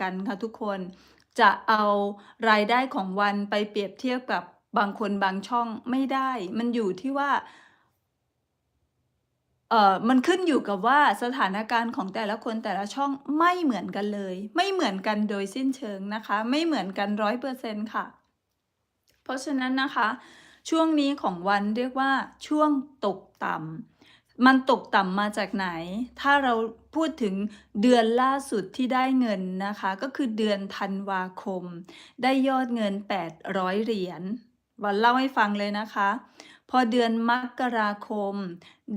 กันค่ะทุกคนจะเอารายได้ของวันไปเปรียบเทียบกับบางคนบางช่องไม่ได้ มันอยู่ที่ว่าเอ่อมันขึ้นอยู่กับว่าสถานการณ์ของแต่ละคนแต่ละช่องไม่เหมือนกันเลย ไม่เหมือนกันโดยสิ้นเชิงนะคะ ไม่เหมือนกันร้อยเปอร์เซ็นต์ค่ะ เพราะฉะนั้นนะคะ ช่วงนี้ของวันเรียกว่าช่วงตกต่ำ มันตกต่ำมาจากไหน ถ้าเราพูดถึงเดือนล่าสุดที่ได้เงินนะคะ ก็คือเดือนธันวาคม ได้ยอดเงิน 800 เหรียญวันเล่าให้ฟังเลยนะคะ พอเดือนมกราคม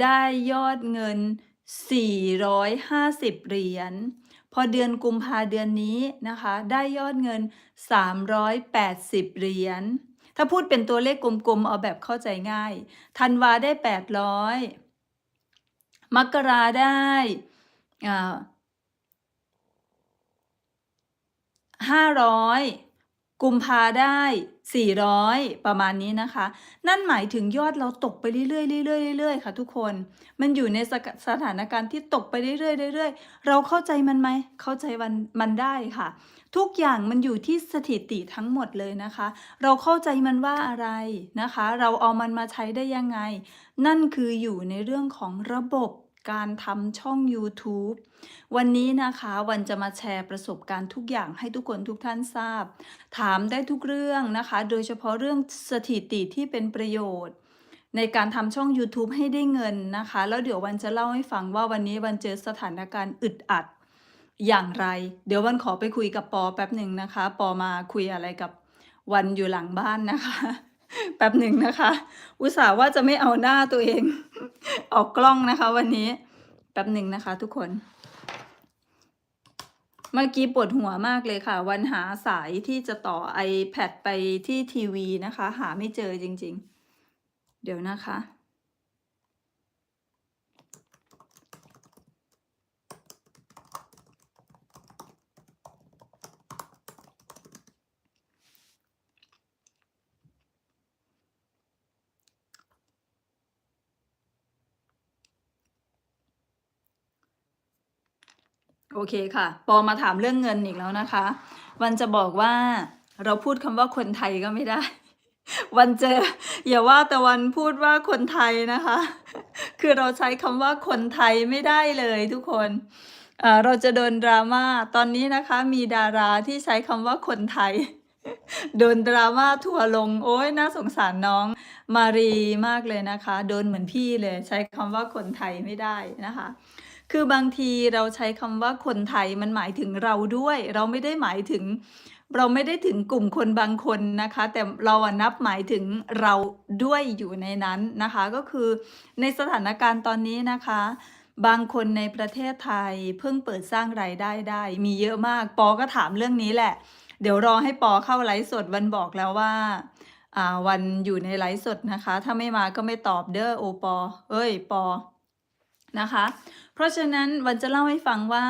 ได้ยอดเงิน 450 เหรียญ พอเดือนกุมภาเดือนนี้นะคะ ได้ยอดเงิน 380 เหรียญ ถ้าพูดเป็นตัวเลขกลมๆ เอาแบบเข้าใจง่าย ธันวาได้ 800 มกราได้ห้าร้อย กุมภาได้ 400 ประมาณนี้นะคะ นั่นหมายถึงยอดเราตกไปเรื่อยๆเรื่อยๆเรื่อยๆค่ะ ทุกคน มันอยู่ในสสถานการณ์ที่ตกไปเรื่อยๆเรื่อยๆ เราเข้าใจมันไหม เข้าใจมันมันได้ค่ะ ทุกอย่างมันอยู่ที่สถิติทั้งหมดเลยนะคะ เราเข้าใจมันว่าอะไรนะคะ เราเอามันมาใช้ได้ยังไง นั่นคืออยู่ในเรื่องของระบบ การทำช่อง YouTube วันนี้นะคะวันจะมาแชร์ประสบการณ์ทุกอย่างให้ทุกคนทุกท่านทราบ ถามได้ทุกเรื่องนะคะ โดยเฉพาะเรื่องสถิติที่เป็นประโยชน์ ในการทำช่อง YouTube ให้ได้เงินนะคะ แล้วเดี๋ยววันจะเล่าให้ฟังว่าวันนี้วันเจอสถานการณ์อึดอัดอย่างไร เดี๋ยววันขอไปคุยกับปอแป๊บหนึ่งนะคะ ปอมาคุยอะไรกับวันอยู่หลังบ้านนะคะ แป๊บหนึ่งนะคะ อุตส่าห์ว่าจะไม่เอาหน้าตัวเอง ออกกล้องนะคะวันนี้ แป๊บหนึ่งนะคะ ทุกคน เมื่อกี้ปวดหัวมากเลยค่ะ วันหาสายที่จะต่อ iPad ไปที่ทีวีนะคะ หาไม่เจอจริง ๆ เดี๋ยวนะคะ โอเคค่ะ ปอมาถามเรื่องเงินอีกแล้วนะคะ วันจะบอกว่าเราพูดคำว่าคนไทยก็ไม่ได้ วันเจออย่าว่าแต่วันพูดว่าคนไทยนะคะ คือเราใช้คำว่าคนไทยไม่ได้เลยทุกคนเราจะโดนดราม่าตอนนี้นะคะมีดาราที่ใช้คำว่าคนไทย โดนดราม่าทัวร์ลง โอ้ยน่าสงสารน้องมารีมากเลยนะคะ โดนเหมือนพี่เลย ใช้คำว่าคนไทยไม่ได้นะคะ คือบางทีเราใช้คำว่าคนไทยมันหมายถึงเราด้วย เราไม่ได้หมายถึง เราไม่ได้ถึงกลุ่มคนบางคนนะคะ แต่เราอะนับหมายถึงเราด้วยอยู่ในนั้นนะคะ ก็คือในสถานการณ์ตอนนี้นะคะ บางคนในประเทศไทยเพิ่งเปิดสร้างรายได้ได้ มีเยอะมากปอก็ถามเรื่องนี้แหละ เดี๋ยวรอให้ปอเข้าไลฟ์สดวันบอกแล้วว่าอ่าวันอยู่ในไลฟ์สดนะคะ ถ้าไม่มาก็ไม่ตอบเด้อโอปอ เอ้ย ปอ นะคะ เพราะฉะนั้นวันจะเล่าให้ฟังว่า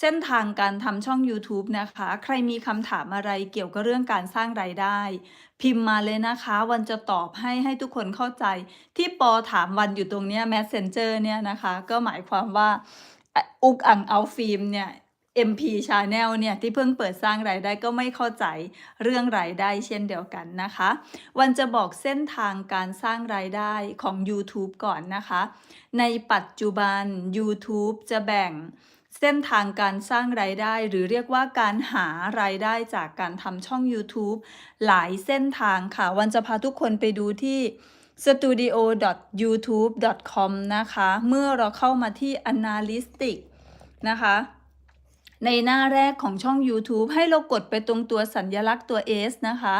เส้นทางการทำช่อง YouTube นะคะ ใครมีคำถามอะไรเกี่ยวกับเรื่องการสร้างรายได้ พิมพ์มาเลยนะคะ วันจะตอบให้ให้ทุกคนเข้าใจ ที่ปอถามวันอยู่ตรงเนี้ย Messenger เนี่ยนะคะ ก็หมายความว่าอุกอังเอาฟิล์มเนี่ย MP Channel เนี่ยที่เพิ่งเปิดสร้างรายได้ก็ไม่เข้าใจเรื่องรายได้เช่นเดียวกันนะคะ วันจะบอกเส้นทางการสร้างรายได้ของ YouTube ก่อนนะคะ ในปัจจุบัน YouTube จะแบ่งเส้นทางการสร้างรายได้ หรือเรียกว่าการหารายได้จากการทำช่อง YouTube หลายเส้นทางค่ะ วันจะพาทุกคนไปดูที่ studio.youtube.com นะคะ เมื่อเราเข้ามาที่ Analytics นะคะ ในหน้าแรกของช่อง YouTube ให้เรากดไปตรงตัวสัญลักษณ์ตัว S นะคะ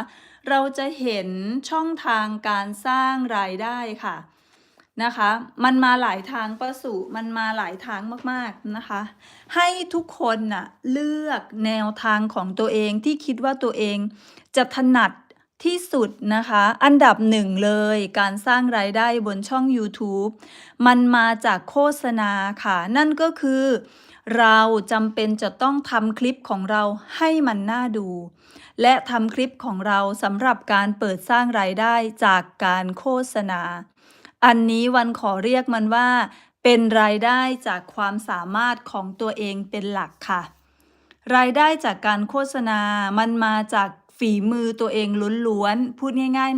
เราจะเห็นช่องทางการสร้างรายได้ค่ะนะคะ มันมาหลายทางประสุมันมาหลายทางมากๆนะคะ ให้ทุกคนน่ะเลือกแนวทางของตัวเองที่คิดว่าตัวเองจะถนัดที่สุดนะคะ อันดับหนึ่งเลยการสร้างรายได้บนช่อง YouTube มันมาจากโฆษณาค่ะ นั่นก็คือ เราจำเป็นจะต้องทำคลิปของเราให้มันน่าดู และทำคลิปของเราสำหรับการเปิดสร้างรายได้จากการโฆษณา อันนี้วันขอเรียกมันว่า เป็นรายได้จากความสามารถของตัวเองเป็นหลักค่ะ รายได้จากการโฆษณา มันมาจากฝีมือตัวเองล้วนๆ พูดง่ายๆนะ